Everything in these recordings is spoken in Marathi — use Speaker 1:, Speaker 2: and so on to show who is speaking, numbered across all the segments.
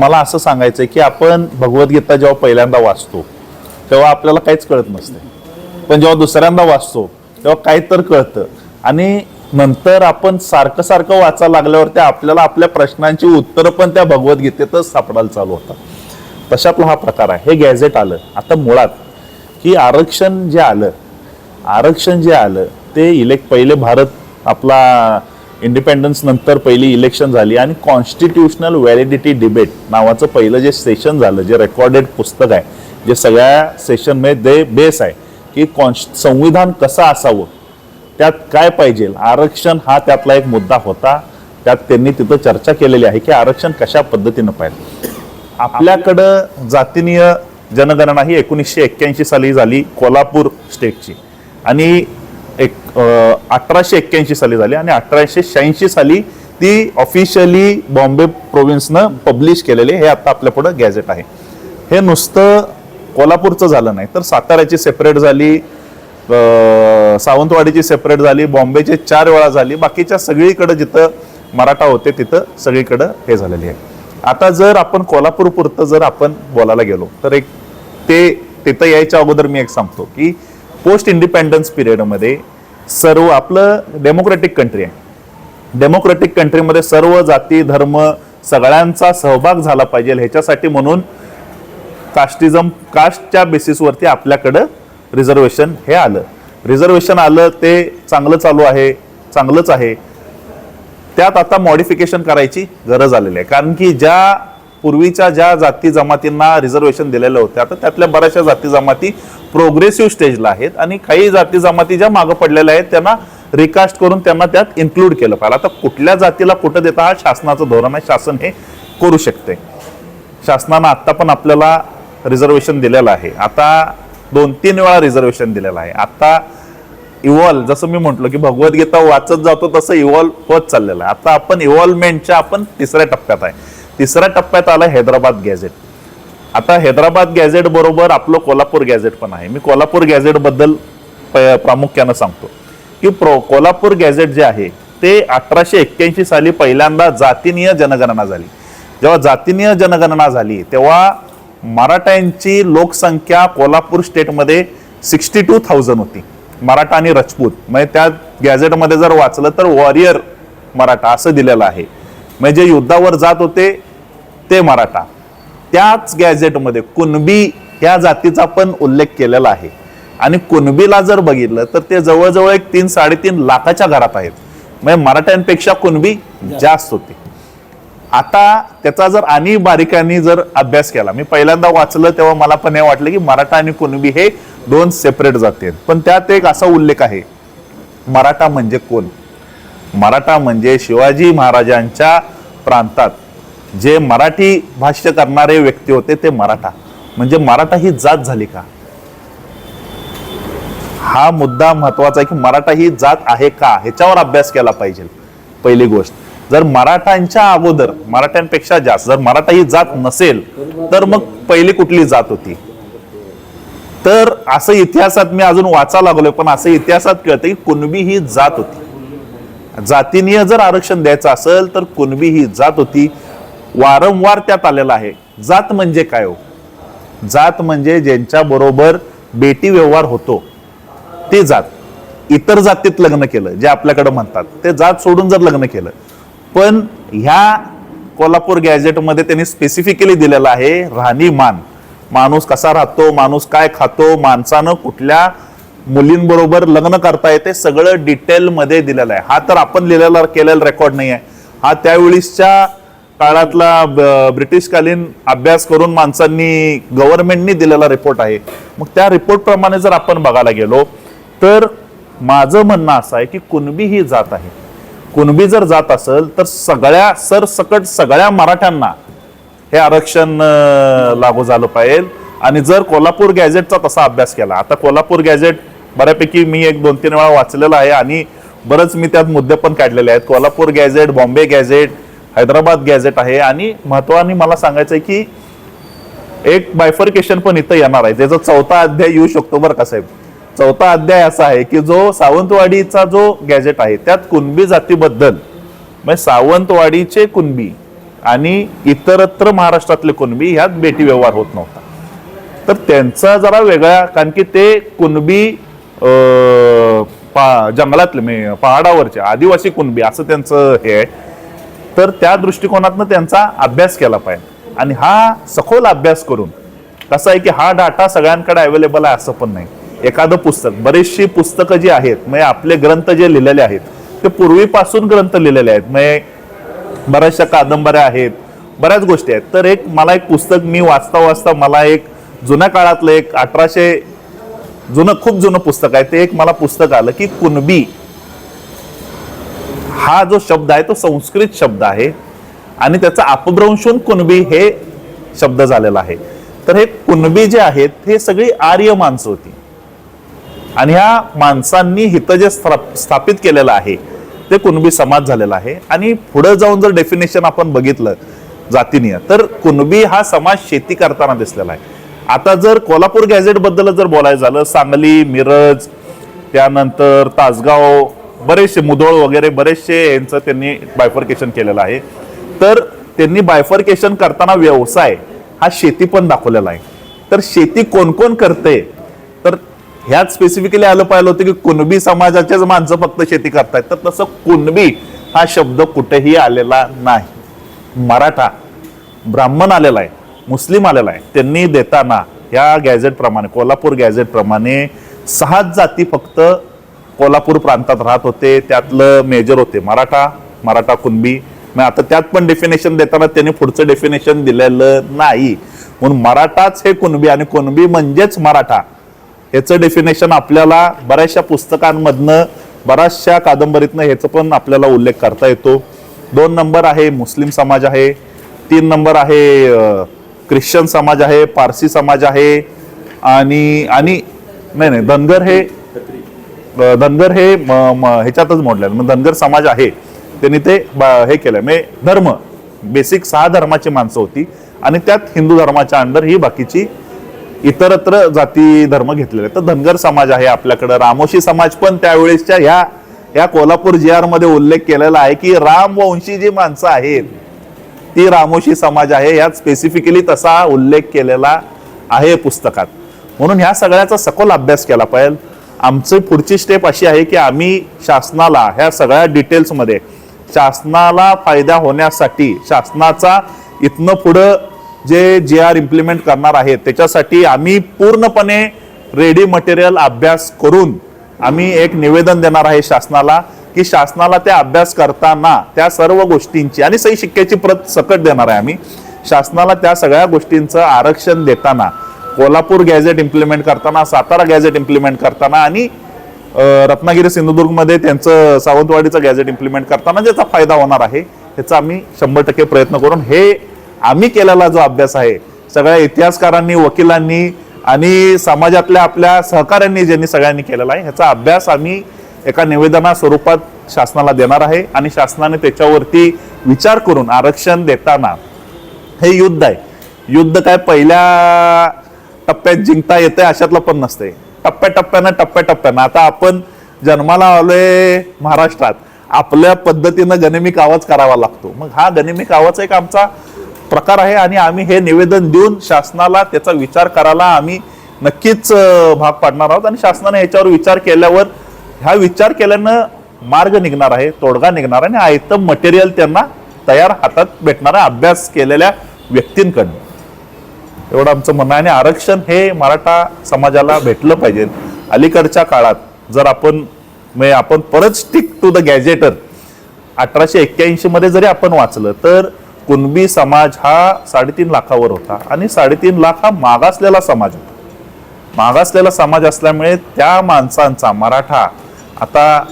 Speaker 1: मला असं सांगायचंय की आपण भगवद्गीता जेव्हा पहिल्यांदा वाचतो तेव्हा आपल्याला काहीच कळत नसते. पण जेव्हा दुसऱ्यांदा वाचतो तेव्हा काही तर कळतं. आणि नंतर आपण सारखं सारखं वाचायला त्या आपल्याला आपल्या प्रश्नांची उत्तरं पण त्या भगवद्गीतेतच सापडायला चालू होतात. तशातला हा प्रकार आहे. हे गॅझेट आलं. आता मुळात की आरक्षण जे आलं आरक्षण जे आलं ते इलेक्ट पहिले भारत आपला इंडिपेंडन्स नंतर पहिली इलेक्शन झाली आणि कॉन्स्टिट्युशनल व्हॅलिडिटी डिबेट नावाचं पहिलं जे सेशन झालं जे रेकॉर्डेड पुस्तक आहे जे सगळ्या सेशनमध्ये दे बेस आहे की कॉन्श संविधान कसं असावं त्यात काय पाहिजे? आरक्षण हा त्यातला एक मुद्दा होता. त्यात त्यांनी तिथं चर्चा केलेली आहे की आरक्षण कशा पद्धतीनं पाहिजे? आपल्याकडं जातीनीय जनगणना ही एकोणीसशे एक्क्याऐंशी साली झाली कोल्हापूर स्टेटची आणि अठराशे एक्क्याऐंशी साली झाली आणि अठराशे शहाऐंशी साली ती ऑफिशियली बॉम्बे प्रोव्हिन्सनं पब्लिश केलेले हे आता आपल्यापुढं गॅझेट आहे. हे नुसतं कोल्हापूरचं झालं नाही तर साताऱ्याची सेपरेट झाली सावंतवाडीची सेपरेट झाली बॉम्बेची चार वेळा झाली बाकीच्या सगळीकडं जिथं मराठा होते तिथं सगळीकडं हे झालेली आहे. आता जर आपण कोल्हापूर पुरतं जर आपण बोलायला गेलो तर एक ते तिथं यायच्या अगोदर मी एक सांगतो की पोस्ट इंडिपेंडन्स पिरियडमध्ये सर्व आपलं डेमोक्रॅटिक कंट्री आहे. डेमोक्रेटिक कंट्रीमध्ये सर्व जाती धर्म सगळ्यांचा सहभाग झाला पाहिजे. ह्याच्यासाठी म्हणून कास्टिझम कास्टच्या बेसिसवरती आपल्याकडं रिझर्वेशन हे आलं. रिझर्वेशन आलं ते चांगलं चालू आहे चांगलंच आहे. त्यात आता मॉडिफिकेशन करायची गरज आलेली आहे. कारण की ज्या पूर्वीच्या ज्या जाती जमातींना रिझर्वेशन दिलेलं होतं आता त्यातल्या बऱ्याचशा जाती जमाती प्रोग्रेसिव्ह स्टेजला आहेत आणि काही जाती जमाती ज्या मागं पडलेल्या आहेत त्यांना रिकास्ट करून त्यांना त्यात इन्क्लूड केलं पाहिजे. आता कुठल्या जातीला कुठं देता हा शासनाचं धोरण आहे शासन हे करू शकते. शासनानं आत्ता पण आपल्याला रिझर्वेशन दिलेलं आहे. आता दोन तीन वेळा रिझर्वेशन दिलेलं आहे. आता इव्हॉल्व जसं मी म्हटलो की भगवद्गीता वाचत जातो तसं इव्हॉल्व होत चाललेलं आहे. आता आपण इव्हॉल्वमेंटच्या आपण तिसऱ्या टप्प्यात आहे. तिसऱ्या टप्प्यात आलं हैदराबाद गॅझेट. आता हैदराबाद गॅझेट बरोबर आपलं कोल्हापूर गॅझेट पण आहे. मी कोल्हापूर गॅझेटबद्दल प- प्रामुख्यानं सांगतो की प्रो कोल्हापूर गॅझेट जे आहे ते अठराशे एक्क्याऐंशी साली पहिल्यांदा जातीनीय जनगणना झाली. जेव्हा जातीनीय जनगणना झाली तेव्हा मराठ्यांची लोकसंख्या कोल्हापूर स्टेटमध्ये सिक्स्टी टू थाउजंड होती. मराठा आणि राजपूत. म्हणजे त्या गॅझेटमध्ये जर वाचलं तर वॉरियर मराठा असं दिलेलं आहे. म्हणजे युद्धावर जात होते ते मराठा. त्याच गॅझेटमध्ये कुणबी ह्या जातीचा पण उल्लेख केलेला आहे. आणि कुणबीला जर बघितलं तर ते जवळजवळ एक तीन साडेतीन लाखाच्या घरात आहेत. म्हणजे मराठ्यांपेक्षा कुणबी जास्त होती. आता त्याचा जर आणि बारीकांनी जर अभ्यास केला मी पहिल्यांदा वाचलं तेव्हा मला पण हे वाटलं की मराठा आणि कुणबी हे दोन सेपरेट जाती आहेत. पण त्यात एक असा उल्लेख आहे मराठा म्हणजे कोण? मराठा म्हणजे शिवाजी महाराजांच्या प्रांतात जे मराठी भाष्य करणारे व्यक्ती होते ते मराठा. म्हणजे मराठा ही जात झाली का? हा मुद्दा महत्त्वाचा आहे की मराठा ही जात आहे का? ह्याच्यावर अभ्यास केला पाहिजे पहिली गोष्ट. जर मराठांच्या अगोदर मराठ्यांपेक्षा जास्त जर मराठा ही जात नसेल तर मग पहिली कुठली जात होती? तर असं इतिहासात मी अजून वाचा लागलोय पण असं इतिहासात कळतं की कुणबी ही जात होती. जातीनीय जर आरक्षण द्यायचं असेल तर कुणबी ही जात होती. वारंवार त्यात आलेला आहे. जात म्हणजे काय हो? जात म्हणजे ज्यांच्या बरोबर बेटी व्यवहार होतो ते जात. इतर जातीत लग्न केलं जे आपल्याकडे म्हणतात ते जात सोडून जर लग्न केलं. पण ह्या कोल्हापूर गॅझेटमध्ये त्यांनी स्पेसिफिकली दिलेलं आहे राहणीमान. माणूस कसा राहतो माणूस काय खातो माणसानं कुठल्या मुलींबरोबर लग्न करता येते सगळं डिटेलमध्ये दिलेलं आहे. हा तर आपण लिहिलेला केलेला रेकॉर्ड नाही आहे हा त्यावेळीसच्या काळातला ब- ब्रिटिशकालीन अभ्यास करून माणसांनी गव्हर्नमेंटनी दिलेला रिपोर्ट आहे. मग त्या रिपोर्टप्रमाणे जर आपण बघायला गेलो तर माझं म्हणणं असं आहे की कुणबी ही जात आहे. कुणबी जर जात असेल तर सगळ्या सरसकट सगळ्या मराठ्यांना हे आरक्षण लागू झालं पाहिजे. आणि जर कोल्हापूर गॅझेटचा तसा अभ्यास केला आता कोल्हापूर गॅझेट बऱ्यापैकी मी एक दोन तीन वेळा वाचलेलं आहे आणि बरंच मी त्यात मुद्दे पण काढलेले आहेत. Kolhapur gazette Bombay gazette Hyderabad gazette आहे आणि महत्वाने मला सांगायचं आहे की एक बायफर्केशन पण इथं येणार आहे. त्याचा चौथा अध्याय येऊ शकतो बरं का साहेब? चौथा अध्याय असा आहे की जो सावंतवाडीचा जो गॅझेट आहे त्यात कुणबी जातीबद्दल म्हणजे सावंतवाडीचे कुणबी आणि इतरत्र महाराष्ट्रातले कुणबी ह्यात बेटी व्यवहार होत नव्हता. तर त्यांचा जरा वेगळा कारण की ते कुणबी पा जंगलातले म्हणजे पहाडावरचे आदिवासी कुणबी असं त्यांचं हे आहे. तर त्या दृष्टिकोनातनं त्यांचा अभ्यास केला पाहिजे. आणि हा सखोल अभ्यास करून कसं आहे की हा डाटा सगळ्यांकडे अवेलेबल आहे असं पण नाही. एखादं पुस्तक बरीचशी पुस्तकं जी आहेत म्हणजे आपले ग्रंथ जे लिहिलेले आहेत ते पूर्वीपासून ग्रंथ लिहिलेले आहेत. म्हणजे बऱ्याचशा कादंबऱ्या आहेत बऱ्याच गोष्टी आहेत. तर एक मला एक पुस्तक मी वाचता वाचता मला एक जुन्या काळातलं एक अठराशे जुनं खूप जुनं पुस्तक आहे. ते एक मला पुस्तक आलं की कुणबी. हा जो शब्द आहे तो संस्कृत शब्द आहे आणि त्याचा अपभ्रंशून कुणबी हे शब्द झालेला आहे. तर हे कुणबी जे आहेत हे सगळी आर्य माणसं होती. आणि ह्या माणसांनी हित जे स्थापित केलेलं आहे ते कुणबी समाज झालेला आहे. आणि पुढे जाऊन जर डेफिनेशन आपण बघितलं जातीनीय तर कुणबी हा समाज शेती करताना दिसलेला आहे. आता जर कोल्हापूर गॅझेटबद्दल जर बोलायचं झालं सांगली मिरज त्यानंतर तासगाव बरेचसे मुधोळ वगैरे बरेचसे यांचं त्यांनी बायफर्केशन केलेलं आहे. तर त्यांनी बायफर्केशन करताना व्यवसाय हा शेती पण दाखवलेला आहे. तर शेती कोण कोण करते? तर ह्यात स्पेसिफिकली आलं पाहिलं होतं की कुणबी समाजाचेच माणसं फक्त शेती करतायत. तर तसं कुणबी हा शब्द कुठेही आलेला नाही. मराठा ब्राह्मण आलेला आहे मुस्लिम आलेला आहे. त्यांनी देताना ह्या गॅझेटप्रमाणे कोल्हापूर गॅझेटप्रमाणे सहाच जाती फक्त कोल्हापूर प्रांतात राहत होते त्यातलं मेजर होते मराठा मराठा कुणबी. मग आता त्यात पण डेफिनेशन देताना त्यांनी पुढचं डेफिनेशन दिलेलं नाही. म्हणून मराठाच हे कुणबी आणि कुणबी म्हणजेच मराठा. याचं डेफिनेशन आपल्याला बऱ्याचशा पुस्तकांमधनं बऱ्याचशा कादंबरीतनं ह्याचं पण आपल्याला उल्लेख करता येतो. दोन नंबर आहे मुस्लिम समाज आहे. तीन नंबर आहे ख्रिश्चन समाज आहे पारसी समाज आहे. आणि आणि नाही नाही धनगर हे धनगर हे म- म- ह्याच्यातच मोडले मग म्हणजे धनगर समाज आहे. त्यांनी ते ब- हे केलं म्हणजे धर्म बेसिक सहा धर्माची माणसं होती. आणि त्यात हिंदू धर्माच्या अंडर ही बाकीची इतरत्र जाती धर्म घेतलेले आहेत. तर धनगर समाज आहे आपल्याकडं. रामोशी समाज पण त्यावेळेसच्या ह्या या कोल्हापूर जी आरमध्ये उल्लेख केलेला आहे की रामवंशी जी माणसं आहेत ती रामोशी समाज आहे. यात स्पेसिफिकली तसा उल्लेख केलेला आहे पुस्तकात. म्हणून ह्या सगळ्याचा सखोल अभ्यास केला पाहिजे. आमची पुढची स्टेप अशी आहे की आम्ही शासनाला ह्या सगळ्या डिटेल्समध्ये शासनाला फायदा होण्यासाठी शासनाचा इथनं पुढं जे जे आर इम्प्लिमेंट करणार आहेत त्याच्यासाठी आम्ही पूर्णपणे रेडी मटेरियल अभ्यास करून आम्ही एक निवेदन देणार आहे शासनाला की शासनाला त्या अभ्यास करताना त्या सर्व गोष्टींची आणि सही शिक्क्याची प्रत सकट देणार आहे आम्ही. शासनाला त्या सगळ्या गोष्टींचं आरक्षण देताना कोल्हापूर गॅझेट इम्प्लिमेंट करताना सातारा गॅझेट इम्प्लिमेंट करताना आणि रत्नागिरी सिंधुदुर्गमध्ये त्यांचं सावंतवाडीचं गॅझेट इम्प्लिमेंट करताना ज्याचा फायदा होणार आहे त्याचा आम्ही शंभर टक्के प्रयत्न करून हे आम्ही केलेला जो अभ्यास आहे सगळ्या इतिहासकारांनी वकिलांनी आणि समाजातल्या आपल्या सहकाऱ्यांनी ज्यांनी सगळ्यांनी केलेला आहे ह्याचा अभ्यास आम्ही एका निवेदना स्वरूपात शासनाला देणार आहे आणि शासनाने त्याच्यावरती विचार करून आरक्षण देताना हे युद्ध आहे. युद्ध काय पहिल्या टप्प्यात जिंकता येते अशातलं पण नसते टप्प्याटप्प्यानं टप्प्याटप्प्यानं. आता आपण जन्माला आलोय महाराष्ट्रात. आपल्या पद्धतीनं गनिमिक आवाज करावा लागतो. मग हा गनिमिक आवाज एक आमचा प्रकार आहे आणि आम्ही हे निवेदन देऊन शासनाला त्याचा विचार करायला आम्ही नक्कीच भाग पाडणार आहोत. आणि शासनाने याच्यावर विचार केल्यावर ह्या विचार केल्यानं मार्ग निघणार आहे तोडगा निघणार आहे आणि आयतं मटेरियल त्यांना तयार हातात भेटणार आहे अभ्यास केलेल्या व्यक्तींकडनं. एवढं आमचं म्हणणं आहे. आणि आरक्षण हे मराठा समाजाला भेटलं पाहिजे. अलीकडच्या काळात जर आपण म्हणजे आपण परत स्टिक टू द गॅजेटर अठराशे एक्क्याऐंशीमध्ये जरी आपण वाचलं तर कुणबी समाज हा साडेतीन लाखावर होता. आणि साडेतीन लाख हा मागासलेला समाज होता. मागासलेला समाज असल्यामुळे त्या माणसांचा मराठा आता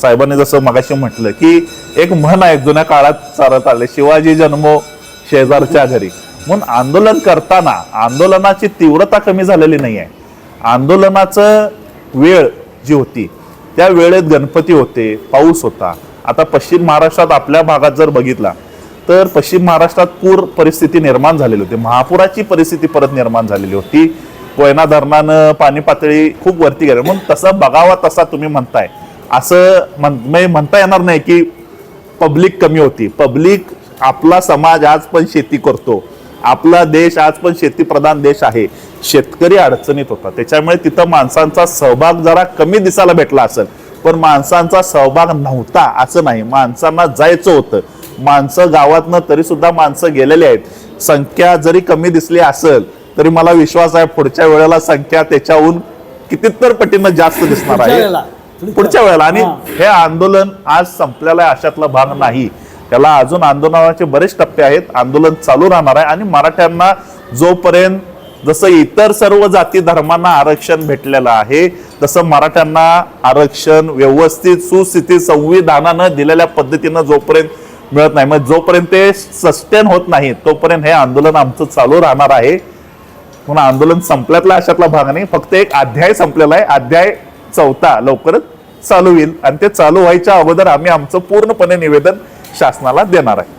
Speaker 1: साहेबांनी जसं मगाशी म्हटलं की एक म्हण आहे जुन्या काळात चालत आले शिवाजी जन्मो शेजारच्या घरी. म्हणून आंदोलन करताना आंदोलनाची तीव्रता कमी झालेली नाही आहे आंदोलनाचं वेळ जी होती त्या वेळेत गणपती होते पाऊस होता. आता पश्चिम महाराष्ट्रात आपल्या भागात जर बघितला तर पश्चिम महाराष्ट्रात पूर परिस्थिती निर्माण झालेली होती. महापुराची परिस्थिती परत निर्माण झालेली होती. कोयना धरणानं पाणी पातळी खूप वरती गेली. म्हणून तसं बघावा तसा तुम्ही म्हणताय. असं म्हण म्हणजे म्हणता येणार नाही की पब्लिक कमी होती. पब्लिक आपला समाज आज पण शेती करतो. आपला देश आज पण शेतीप्रधान देश आहे. शेतकरी अडचणीत होता. त्याच्यामुळे तिथं माणसांचा सहभाग जरा कमी दिसायला भेटला असेल. पण माणसांचा सहभाग नव्हता असं नाही. माणसांना जायचं होतं. माणसं गावातनं तरी सुद्धा माणसं गेलेली आहेत. संख्या जरी कमी दिसली असेल तरी मला विश्वास आहे पुढच्या वेळेला संख्या त्याच्याहून कितीतर पटीनं जास्त दिसणार आहे. पुढच्या वेळेला. आणि
Speaker 2: हा.
Speaker 1: हे आंदोलन आज संपलेलं आहे अशातला भाग नाही. त्याला अजून आंदोलनाचे बरेच टप्पे आहेत. आंदोलन चालू राहणार आहे आणि मराठ्यांना जोपर्यंत जसं इतर सर्व जाती धर्मांना आरक्षण भेटलेलं आहे तसं मराठ्यांना आरक्षण व्यवस्थित सुस्थिती संविधानानं दिलेल्या पद्धतीनं जोपर्यंत मिळत नाही. मग जोपर्यंत ते सस्टेन होत नाही तोपर्यंत हे आंदोलन आमचं चालू राहणार आहे. म्हणून आंदोलन संपल्यातला अशातला भाग नाही फक्त एक अध्याय संपलेला आहे. अध्याय चौथा लवकरच चालू होईल. आणि ते चालू व्हायच्या अगोदर आम्ही आमचं पूर्णपणे निवेदन शासनाला देणार आहे.